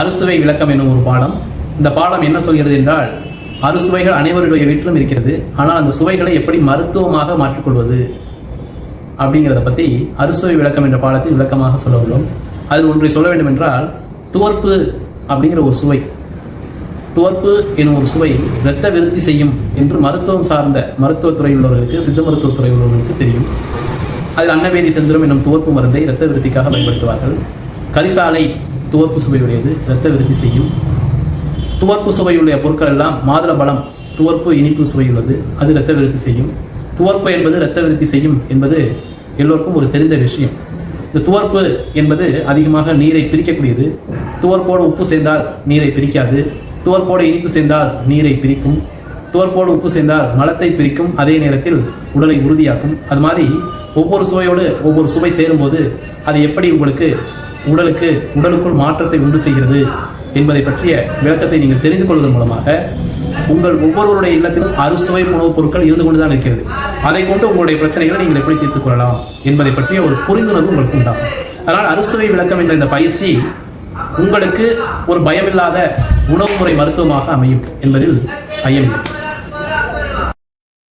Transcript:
அறுசுவை விளக்கம் என்னும் ஒரு பாடம். இந்த பாடம் என்ன சொல்கிறது என்றால் அறுசுவைகள் அனைவருடைய வீட்டிலும் இருக்கிறது. ஆனால் அந்த சுவைகளை எப்படி மருத்துவமாக மாற்றிக்கொள்வது அப்படிங்கிறத பற்றி அறுசுவை விளக்கம் என்ற பாடத்தில் விளக்கமாக சொல்ல உள்ளோம். அதில் ஒன்றை சொல்ல வேண்டும் என்றால் துவர்ப்பு அப்படிங்கிற ஒரு சுவை துவர்ப்பு எனும் ஒரு சுவை இரத்த விருத்தி செய்யும் என்று மருத்துவம் சார்ந்த மருத்துவத்துறை உள்ளவர்களுக்கு சித்த மருத்துவத்துறை உள்ளவர்களுக்கு தெரியும். அதில் அன்னவேதி செந்திரம் என்னும் துவர்ப்பு மருந்தை இரத்த விருத்திக்காக பயன்படுத்துவார்கள். கரிசாலை துவர்ப்பு சுவையுடையது இரத்த விருத்தி செய்யும். துவர்ப்பு சுவையுடைய பொருட்கள் எல்லாம் மாதுள பலம் துவர்ப்பு இனிப்பு சுவையுள்ளது அது இரத்த விருத்தி செய்யும். துவர்ப்பு என்பது இரத்த விருத்தி செய்யும் என்பது எல்லோருக்கும் ஒரு தெரிந்த விஷயம். இந்த துவர்ப்பு என்பது அதிகமாக நீரை பிரிக்கக்கூடியது. துவர்ப்போடு உப்பு சேர்ந்தால் நீரை பிரிக்காது. துவர்ப்போடு இனிப்பு சேர்ந்தால் நீரை பிரிக்கும். துவர்ப்போடு உப்பு சேர்ந்தால் மலத்தை பிரிக்கும். அதே நேரத்தில் உடலை உறுதியாக்கும். அது மாதிரி ஒவ்வொரு சுவையோடு ஒவ்வொரு சுவை சேரும்போது அது எப்படி உங்களுக்கு உடலுக்கு உடலுக்குள் மாற்றத்தை உண்டு செய்கிறது என்பதை பற்றிய விளக்கத்தை நீங்கள் தெரிந்து கொள்வதன் மூலமாக உங்கள் ஒவ்வொருவருடைய இல்லத்திலும் அறுசுவை உணவுப் பொருட்கள் இருந்து கொண்டுதான் இருக்கிறது. அதை கொண்டு உங்களுடைய பிரச்சனைகளை நீங்கள் எப்படி தீர்த்துக் கொள்ளலாம் என்பதை பற்றிய ஒரு புரிந்துணர்வு உங்களுக்கு உண்டாகும். அதனால் அறுசுவை விளக்கம் என்ற இந்த பயிற்சி உங்களுக்கு ஒரு பயமில்லாத உணவு முறை மருத்துவமாக அமையும் என்பதில் ஐயமில்லை.